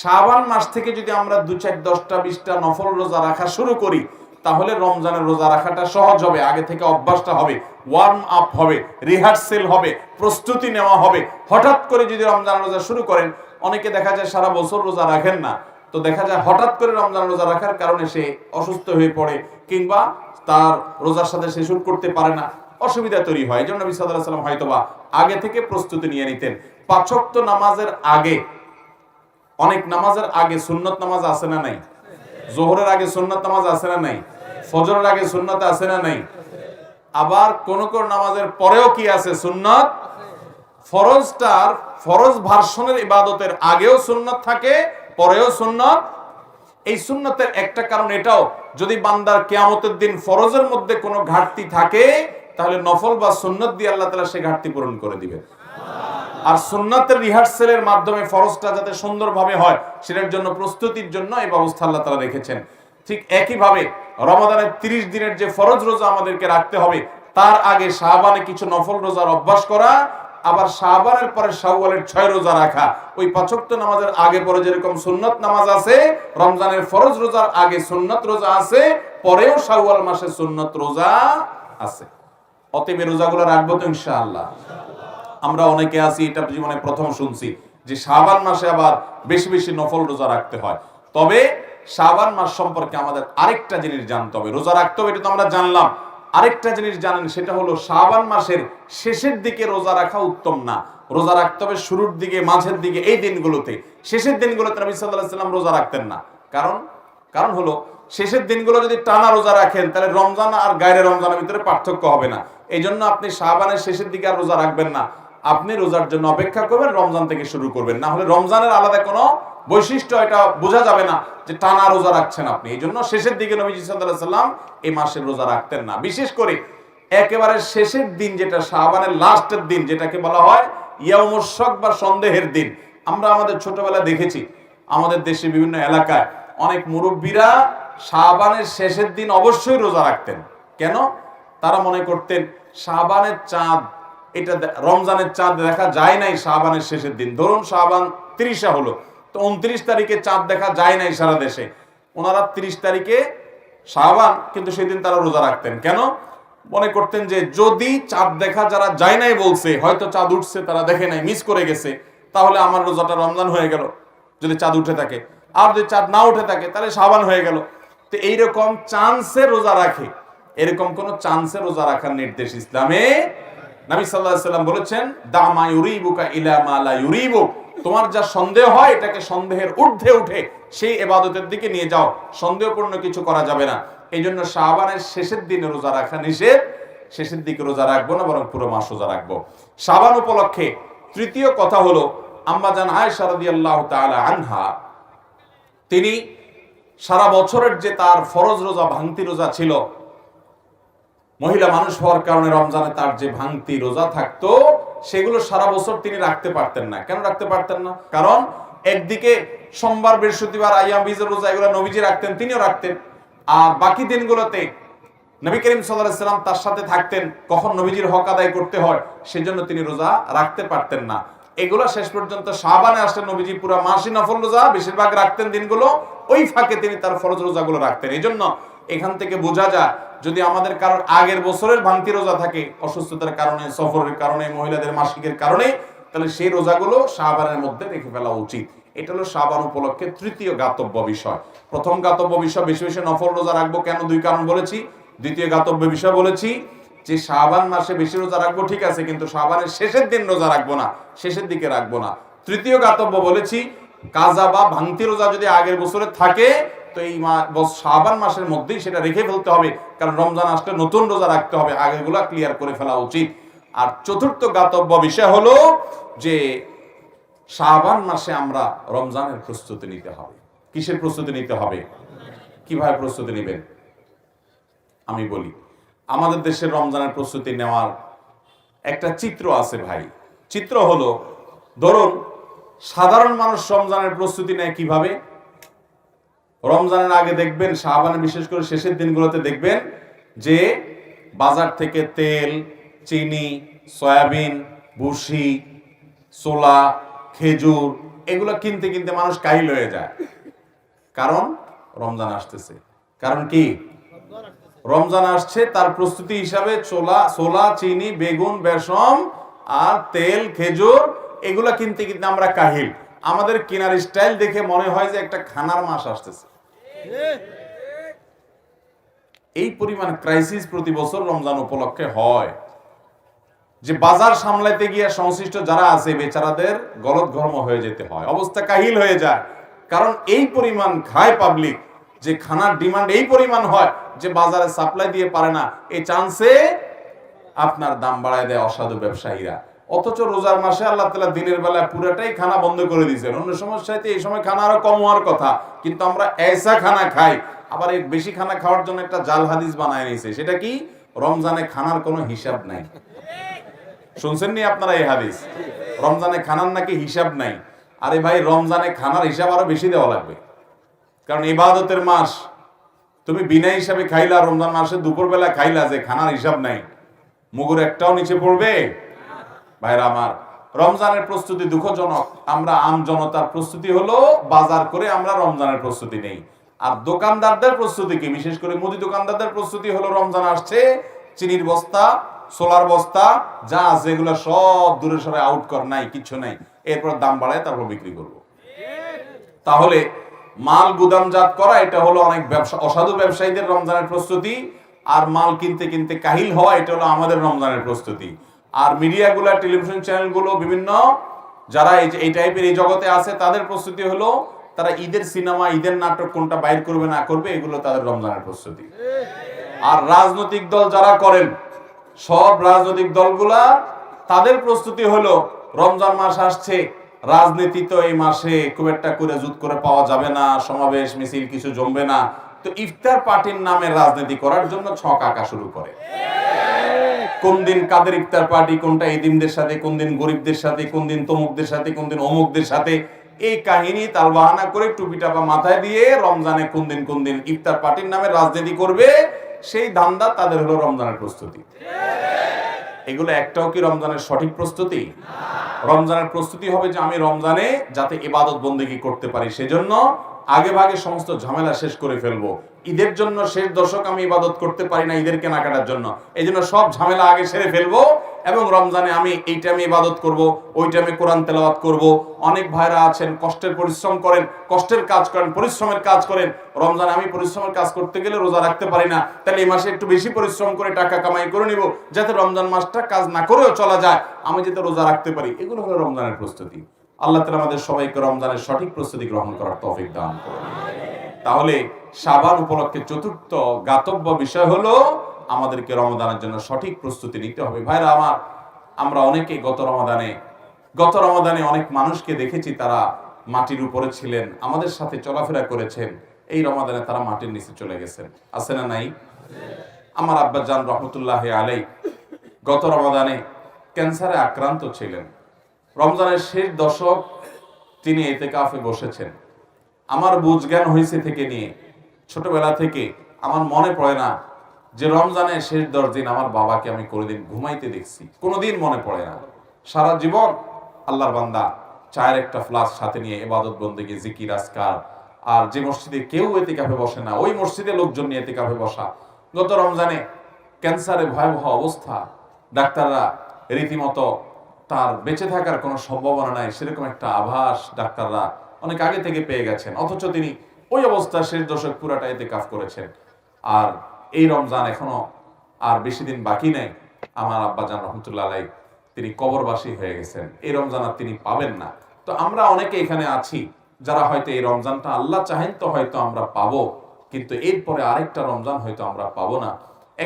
শাবান মাস থেকে যদি আমরা দু চার, দশটা, বিশটা নফল রোজা রাখা শুরু করি, তাহলে রমজানের রোজা রাখাটা সহজ হবে, আগে থেকে অভ্যাসটা হবে ওয়ার্ম আপ হবে রিহার্সেল হবে, প্রস্তুতি নেওয়া হবে। হঠাৎ করে যদি রমজান রোজা শুরু করেন, অনেকে দেখা যায় সারা বছর রোজা রাখেন না। তো দেখা যায় হঠাৎ করে রমজান রোজা রাখার কারণে সে অসুস্থ হয়ে পড়ে, কিংবা তার রোজার সাথে সে শুরু করতে পারে না। অসুবিধা তৈরি হয়। জন্য নবী আলাইহি সাল্লাম হয়তোবা আগে থেকে প্রস্তুতি নিয়ে নিতেন। পাঁচক্ত নামাজের আগে অনেক নামাজের আগে সুন্নত নামাজ আছে না নাই? জোহরের আগে সুন্নত নামাজ আছে না নাই? ফজরের আগে সুন্নত আছে না নাই? আবার কোন কোন নামাজের পরেও কি আছে সুন্নত? ফরজটার, ফরজ ভার্সনের ইবাদতের আগেও সুন্নত থাকে, পরেও সুন্নত। এই সুন্নতের একটা কারণ এটাও, যদি বান্দার কেয়ামতের দিন ফরজের মধ্যে কোনো ঘাটতি থাকে, তাহলে নফল বা সুন্নত দিয়ে আল্লাহ তাআলা সেই ঘাটতি পূরণ করে দিবেন। আর সুন্নাতের রিহার্সেলের মাধ্যমে ফরজটা যাতে সুন্দরভাবে হয়, সেটার জন্য প্রস্তুতির জন্য এই ব্যবস্থা আল্লাহ তারা রেখেছেন। ঠিক একইভাবে রমাদানের তিরিশ দিনের যে ফরজ রোজা আমাদেরকে রাখতে হবে, তার আগে শাহবানে কিছু নফল রোজার অভ্যাস করা, আবার শাহবানের পরে শাওয়ালের ছয় রোজা রাখা। ওই পাঁচক্ত নামাজের আগে পরে যেরকম সুন্নত নামাজ আছে, রমজানের ফরজ রোজার আগে সুন্নত রোজা আছে, পরেও শাওয়াল মাসে সুন্নত রোজা আছে। অতএব রোজাগুলো রাখব তো ইনশাআল্লাহ। আমরা অনেকে আছি, এটা জীবনে প্রথম শুনছি, যে শাবান মাসে আবার বেশি বেশি নফল রোজা রাখতে হয়। তবে শাবান মাস সম্পর্কে আমাদের আরেকটা জিনিস জানতে হবে, রোজা রাখতে হবে এটা তো আমরা জানলাম। আরেকটা জিনিস জানেন, সেটা হলো শাবান মাসের শেষের দিকে রোজা রাখা উত্তম না। রোজা রাখতে হবে শুরুর দিকে, মাঝের দিকে, এই দিনগুলোতে। শেষের দিনগুলোতে নবী সাল্লাল্লাহু আলাইহি সাল্লাম রোজা রাখতেন না। কারণ কারণ হলো, শেষের দিনগুলো যদি টানা রোজা রাখেন, তাহলে রমজান আর গায়ের রমজানের ভিতরে পার্থক্য হবে না। এই জন্য আপনি শাহবানের শেষের দিকে আর রোজা রাখবেন না। আপনি রোজার জন্য অপেক্ষা করবেন, রমজান থেকে শুরু করবেন। না হলে রমজানের আলাদা কোনো বৈশিষ্ট্য এটা বোঝা যাবে না যে টানা রোজা রাখছেন আপনি। এই জন্য শেষের দিকে সাল্লাল্লাহু সাল্লাম এই মাসের রোজা রাখতেন না। বিশেষ করে একেবারে শেষের দিন যেটা শাহবানের লাস্টের দিন যেটাকে বলা হয় ইয়ামুশক বা সন্দেহের দিন। আমরা আমাদের ছোটবেলায় দেখেছি, আমাদের দেশে বিভিন্ন এলাকায় অনেক মুরব্বীরা শাহবানের শেষের দিন অবশ্যই রোজা রাখতেন। কেন? তারা মনে করতেন শাহবানের চাঁদ এটা রমজানের চাঁদ দেখা যায় নাই শাহবানের শেষের দিন। ধরুন শাহবান তিরিশা হলো। তো উনত্রিশ তারিখে চাঁদ দেখা যায় নাই সারা দেশে। ওনারা তিরিশ তারিখে শাহবান কিন্তু সেদিন তারা রোজা রাখতেন। কেন? মনে করতেন যে যদি চাঁদ দেখা যারা যায় নাই বলছে, হয়তো চাঁদ উঠছে, তারা দেখে নাই, মিস করে গেছে, তাহলে আমার রোজাটা রমজান হয়ে গেল, যদি চাঁদ উঠে থাকে। আর যদি চাঁদ না উঠে থাকে, তাহলে সাবান হয়ে গেল। তো এইরকম চান্সে রোজা রাখে। এরকম কোন চান্সে রোজা রাখার নির্দেশ ইসলামে নবী আলাইহি সাল্লাম বলেছেন, দামা ইউরিবুকা ইলা মা লা ইউরিবুক। তোমার যা সন্দেহ হয়, এটাকে সন্দেহের ঊর্ধ্বে উঠে সেই এবাদতের দিকে নিয়ে যাও। সন্দেহপূর্ণ কিছু করা যাবে না। এই জন্য শাবানের শেষের দিনে রোজা রাখা নিষেধ। শেষের দিকে রোজা রাখব না, বরং পুরো মাস রোজা রাখব। শাবান উপলক্ষে তৃতীয় কথা হলো আম্মা জান আয়েশা রাদিয়াল্লাহু তাআলা আনহা, তিনি সারা বছরের যে তার ফরজ রোজা, ভাঙতি রোজা ছিল মহিলা মানুষ হওয়ার কারণে রমজানে তার যে ভাঙতি, রোজা থাকতো, সেগুলো সারা বছর তিনি রাখতে পারতেন না। কেন রাখতে পারতেন না? কারণ একদিকে সোমবার, বৃহস্পতিবার আইয়াম বীজের রোজা, এগুলো নবীজি রাখতেন, তিনিও রাখতেন। আর বাকি দিনগুলোতে নবী করিম সাল্লাম তার সাথে থাকতেন, কখন নবীজির হক আদায় করতে হয়, সেজন্য তিনি রোজা রাখতে পারতেন না। এগুলো শেষ পর্যন্ত শাবানে আসলেন নবীজি পুরো মাসি নফল রোজা, বেশিরভাগ রাখতেন দিনগুলো, ওই ফাঁকে তিনি তার ফরজ রোজাগুলো রাখতেন। এই জন্য এখান থেকে বোঝা যায়, যদি আমাদের কারোর আগের বছরের ভাঙতি রোজা থাকে, অসুস্থতার কারণে, সফরের কারণে, মহিলাদের মাসিকের কারণে, তাহলে সেই রোজাগুলো শাহবানের মধ্যে রেখে ফেলা উচিত। এটা হলো শাহবান উপলক্ষে তৃতীয় গাতব্য বিষয়। প্রথম গাতব্য বিষয়, বেশি বেশি নফল রোজা রাখব কেন? দুই কারণ বলেছি। দ্বিতীয় গাতব্য বিষয় বলেছি যে শাহবান মাসে বেশি রোজা রাখব, ঠিক আছে, কিন্তু শাহবানের শেষের দিন রোজা রাখব না, শেষের দিকে রাখব না। তৃতীয় গাতব্য বলেছি, কাজা বা ভাঙতি রোজা যদি আগের বছরে থাকে তো এই শাহবান মাসের মধ্যেই সেটা রেখে ফেলতে হবে। কারণ রমজান আসলে নতুন রোজা রাখতে হবে। আগেরগুলা ক্লিয়ার করে ফেলা উচিত। আর চতুর্থ গাতব্য বিষয় হলো যে শাহবান মাসে আমরা রমজানের প্রস্তুতি নিতে হবে। কিসের প্রস্তুতি নিতে হবে? কীভাবে প্রস্তুতি নেবেন? আমি বলি, আমাদের দেশের রমজানের প্রস্তুতি নেওয়ার একটা চিত্র আছে ভাই। চিত্র হলো, ধরুন, সাধারণ মানুষ রমজানের প্রস্তুতি নেয় কীভাবে? রমজানের আগে দেখবেন, শাহবানের বিশেষ করে শেষের দিনগুলোতে দেখবেন যে বাজার থেকে তেল, চিনি, সয়াবিন, ভুসি সোলা খেজুর এগুলো কিনতে কিনতে মানুষ কাহিল হয়ে যায়। কারণ রমজান আসতেছে। কারণ কি? রমজান আসছে, তার প্রস্তুতি হিসাবে চোলা ছোলা, চিনি, বেগুন বেসম আর তেল, খেজুর এগুলা কিনতে কিনতে আমরা কাহিল। আমাদের কেনার স্টাইল দেখে মনে হয় যে একটা খানার মাস আসতেছে। এই পরিমাণ ক্রাইসিস প্রতি বছর রমজান উপলক্ষে হয়। যে বাজার সামলাইতে গিয়ে সংশ্লিষ্ট যারা আছে, বেচারাদের গলত ঘর্ম হয়ে যেতে হয়। অবস্থা কাহিল হয়ে যায়। কারণ এই পরিমাণ খায় পাবলিক যে খানার ডিমান্ড এই পরিমাণ হয়, যে বাজারে সাপ্লাই দিয়ে পারে না এই চান্সে আপনার দাম বাড়ায় দেয় অসাধু ব্যবসায়ীরা। অথচ রোজার মাসে আল্লাহ তালা দিনের বেলা পুরাটাই খানা বন্ধ করে দিয়েছেন। অন্য সমস্যাতে এই সময় খানা আরও কম হওয়ার কথা। কিন্তু আমরা এসা খানা খাই। আবার এই বেশি খানা খাওয়ার জন্য একটা জাল হাদিস বানায় নিয়েছে। সেটা কি? রমজানে খানার কোনো হিসাব নাই। শুনছেন নি আপনারা এই হাদিস? রমজানে খানার নাকি হিসাব নাই। আরে ভাই, রমজানে খানার হিসাব আরও বেশি দেওয়া লাগবে। কারণ ইবাদতের মাস। তুমি বিনা হিসাবে খাইলা, রমজান মাসে দুপুরবেলা খাইলা যে খানার হিসাব নাই। মুগুর একটাও নিচে পড়বে। ভাইরা আমার, রমজানের প্রস্তুতি দুঃখজনক। আমরা আম জনতার প্রস্তুতি হলো বাজার করে আমরা রমজানের প্রস্তুতি নেই। আর দোকানদারদের প্রস্তুতি কি? বিশেষ করে মুদি দোকানদারদের প্রস্তুতি হলো রমজান আসছে, চিনির বস্তা, সোলার বস্তা, যা এগুলো সব দূরে সরে আউট কর, নাই কিছু নাই। এরপর দাম বাড়ায় তারপর বিক্রি করব। তাহলে মাল গুদামজাত করা, এটা হলো অনেক ব্যবসা, অসাধু ব্যবসায়ীদের রমজানের প্রস্তুতি। আর মাল কিনতে কিনতে কাহিল হওয়া, এটা হলো আমাদের রমজানের প্রস্তুতি। আর মিডিয়াগুলো, টেলিভিশন চ্যানেলগুলো বিভিন্ন, যারা এই এই টাইপের এই জগতে আছে, তাদের প্রস্তুতি হলো, তারা ঈদের সিনেমা, ঈদের নাটক কোনটা বাইর করবে না করবে, এগুলো তাদের রমজানের প্রস্তুতি। আর রাজনৈতিক দল যারা করেন, সব রাজনৈতিক দলগুলা, তাদের প্রস্তুতি হলো, রমজান মাস আসছে, রাজনীতি তো এই মাসে খুব একটা করে জুত করে পাওয়া যাবে না, সমাবেশ, মিছিল কিছু জমবে না। তো ইফতার পার্টির নামে রাজনীতি করার জন্য ছক আঁকা শুরু করে। কোন দিন কাদের ইফতার পার্টি, কোনটা এদিমদের সাথে, কোন দিন গরিবদের সাথে, কোন দিন তমুকদের সাথে, কোন দিন অমুকদের সাথে, এই কাহিনী তালবাহানা করে টুপি টাপা মাথায় দিয়ে রমজানে কোন দিন কোন দিন ইফতার পার্টির নামে রাজনীতি করবে, সেই ধান্দা তাদের হলো রমজানের প্রস্তুতি। এগুলো একটাও কি রমজানের সঠিক প্রস্তুতি? রমজানের প্রস্তুতি হবে যে আমি রমজানে যাতে ইবাদত বন্দেগি করতে পারি, সেজন্য আগে ভাগে সমস্ত ঝামেলা শেষ করে ফেলব। ঈদের জন্য শেষ দশক আমি ইবাদত করতে পারি না ঈদের কেনাকাটার জন্য। এই জন্য সব ঝামেলা আগে সেরে ফেলব এবং রমজানে আমি এই টাইমে ইবাদত করব, ওই টাইমে কোরআন তেলাওয়াত করব। অনেক ভাইরা আছেন, কষ্টের পরিশ্রম করেন, কষ্টের কাজ করেন, পরিশ্রমের কাজ করেন। রমজানে আমি পরিশ্রমের কাজ করতে গেলে রোজা রাখতে পারি না। তাহলে এই মাসে একটু বেশি পরিশ্রম করে টাকা কামাই করে নিব, যাতে রমজান মাসটা কাজ না করেও চলা যায়। আমি যাতে রোজা রাখতে পারি। এগুলো হলো রমজানের প্রস্তুতি। আল্লাহ তালা আমাদের সবাইকে রমজানের সঠিক প্রস্তুতি গ্রহণ করার তৌফিক দান করুন। তাহলে সাবান উপলক্ষে চতুর্থ গাতব্য বিষয় হলো আমাদেরকে রমদানের জন্য সঠিক প্রস্তুতি নিতে হবে। ভাইরা আমার, আমরা অনেকে গত রমাদানে গত রমাদানে অনেক মানুষকে দেখেছি তারা মাটির উপরে ছিলেন, আমাদের সাথে চলাফেরা করেছেন। এই রমাদানে তারা মাটির নিচে চলে গেছেন। আছে না নাই? আমার আব্বা জান রহমতুল্লাহ আলাই গত রমাদানে ক্যান্সারে আক্রান্ত ছিলেন। রমজানের শেষ দশক তিনি এতে কাফে বসেছেন। আমার বুঝ জ্ঞান হয়েছে থেকে নিয়ে, ছোটবেলা থেকে আমার মনে পড়ে না যে রমজানের শেষ দশ দিন আমার বাবাকে আমি কোনোদিন ঘুমাইতে দেখছি। কোনোদিন মনে পড়ে না। সারা জীবন আল্লাহর বান্দা চায়ের একটা ফ্লাস সাথে নিয়ে এবাদত বন্দেগে, জিকির আসকার আর যে মসজিদে কেউ এতে কাফে বসে না, ওই মসজিদে লোকজন নিয়ে এতে কাফে বসা। গত রমজানে ক্যান্সারে ভয়াবহ অবস্থা, ডাক্তাররা রীতিমতো তার বেঁচে থাকার কোনো সম্ভাবনা নাই, সেরকম একটা আভাস ডাক্তাররা অনেক আগে থেকে পেয়ে গেছেন। অথচ তিনি ওই অবস্থা শেষ দশক পুরাটা এতে কাফ করেছেন। আর এই রমজান এখনও আর বেশি দিন বাকি নেই। আমার আব্বাজান রহমতুল্লাহ আলাই তিনি কবরবাসী হয়ে গেছেন। এই রমজান আর তিনি পাবেন না। তো আমরা অনেকে এখানে আছি যারা হয়তো এই রমজানটা আল্লাহ চাহেন তো হয়তো আমরা পাবো, কিন্তু এরপরে আরেকটা রমজান হয়তো আমরা পাবো না।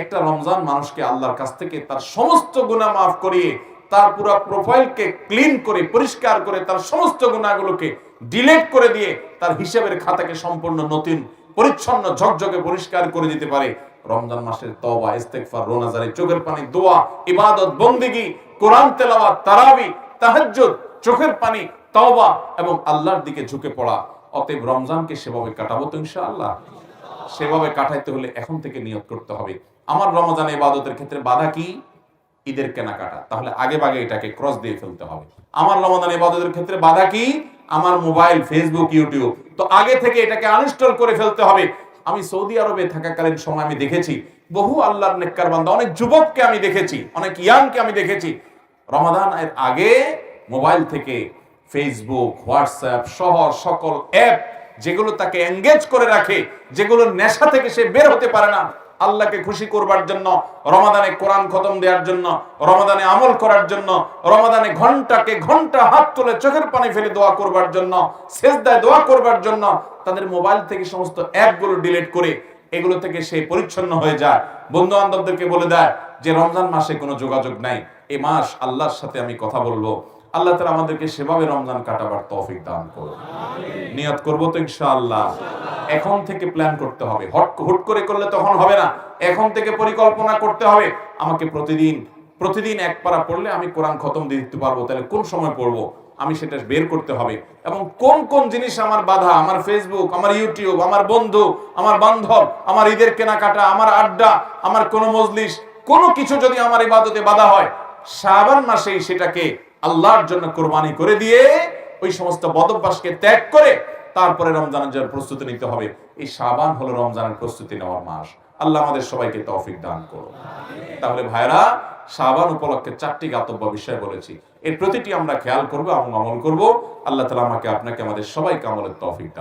একটা রমজান মানুষকে আল্লাহর কাছ থেকে তার সমস্ত গুনাহ মাফ করিয়ে তার পুরো প্রোফাইলকে ক্লিন করে, পরিষ্কার করে, তার সমস্ত গুণাগুলোকে ডিলেট করে দিয়ে তার হিসাবের খাতাকে সম্পূর্ণ নতুন, পরিচ্ছন্ন, ঝকঝকে পরিষ্কার করে দিতে পারে। রমজান মাসের তওবা, ইস্তেগফার রোনাজারি চোখের পানি, দোয়া, ইবাদত, বন্দেগী, কোরআন, তেলাওয়াত, তারাবি, তাহাজ্জুদ, চোখের পানি, তওবা এবং আল্লাহর দিকে ঝুঁকে পড়া। অতএব রমজানকে সেভাবে কাটাবো তো ইনশাআল্লাহ। সেভাবে কাটাইতে হলে এখন থেকে নিয়ত করতে হবে। আমার রমজান ইবাদতের ক্ষেত্রে বাধা কি? ঈদের কেনাকাটা। তাহলে আগে ভাগে এটাকে ক্রস দিয়ে ফেলতে হবে। আমার রমাদান ইবাদতের ক্ষেত্রে বাধা কি? আমার মোবাইল ফেসবুক ইউটিউব তো আগে থেকে এটাকে আনইনস্টল করে ফেলতে হবে। আমি সৌদি আরবে থাকাকালীন সময় আমি দেখেছি, বহু আল্লাহর নেককার বান্দা, অনেক যুবককে আমি দেখেছি, অনেক ইয়াংকে আমি দেখেছি। রমাদান এর আগে মোবাইল থেকে ফেসবুক হোয়াটসঅ্যাপ সহ সকল অ্যাপ যেগুলো তাকে এঙ্গেজ করে রাখে যেগুলো নেশা থেকে সে বের হতে পারে না। আল্লাহকে খুশি করবার জন্য, রমাদানে কোরআন খতম দেওয়ার জন্য, রমাদানে আমল করার জন্য, রমাদানে ঘন্টাকে ঘণ্টা হাত তুলে চোখের পানি ফেলে দোয়া করবার জন্য, সেজদায় দোয়া করবার জন্য তাদের মোবাইল থেকে সমস্ত অ্যাপগুলো ডিলিট করে এগুলো থেকে সে পরিচ্ছন্ন হয়ে যায়। বন্ধু বান্ধবদেরকে বলে দেয় যে, রমজান মাসে কোনো যোগাযোগ নাই। এই মাস আল্লাহর সাথে আমি কথা বলব। আল্লাহ তালা আমাদেরকে সেভাবে রমজান কাটাবার তৌফিক দান করুন। নিয়ত করব তো ইনশাআল্লাহ। এখন থেকে প্ল্যান করতে হবে। হট হুট করে করলে তখন হবে না। এখন থেকে পরিকল্পনা করতে হবে। আমাকে প্রতিদিন প্রতিদিন এক পারা পড়লে আমি কোরআন খতম দিয়ে দিতে পারব। তাহলে কোন সময় পড়ব? আমি সেটা বের করতে হবে। এবং কোন কোন জিনিস আমার বাধা? আমার ফেসবুক আমার ইউটিউব আমার বন্ধু আমার বান্ধব আমার ঈদের কেনাকাটা আমার আড্ডা আমার কোনো মজলিস কোনো কিছু যদি আমার ইবাদতে বাধা হয় শাবান মাসেই সেটাকে আল্লাহর জন্য কোরবানি করে দিয়ে ওই সমস্ত বদভ্যাসকে ত্যাগ করে তারপরে রমজানের জন্য প্রস্তুতি নিতে হবে। এই সাবান হলো রমজানের প্রস্তুতি নেওয়ার মাস। আল্লাহ আমাদের সবাইকে তৌফিক দান করুন। তাহলে ভাইরা সাবান উপলক্ষে চারটি গাতব্য বিষয় বলেছি। এর প্রতিটি আমরা খেয়াল করব এবং আমল করব। আল্লাহ তালা আমাকে, আপনাকে, আমাদের সবাইকে আমলের তৌফিক দান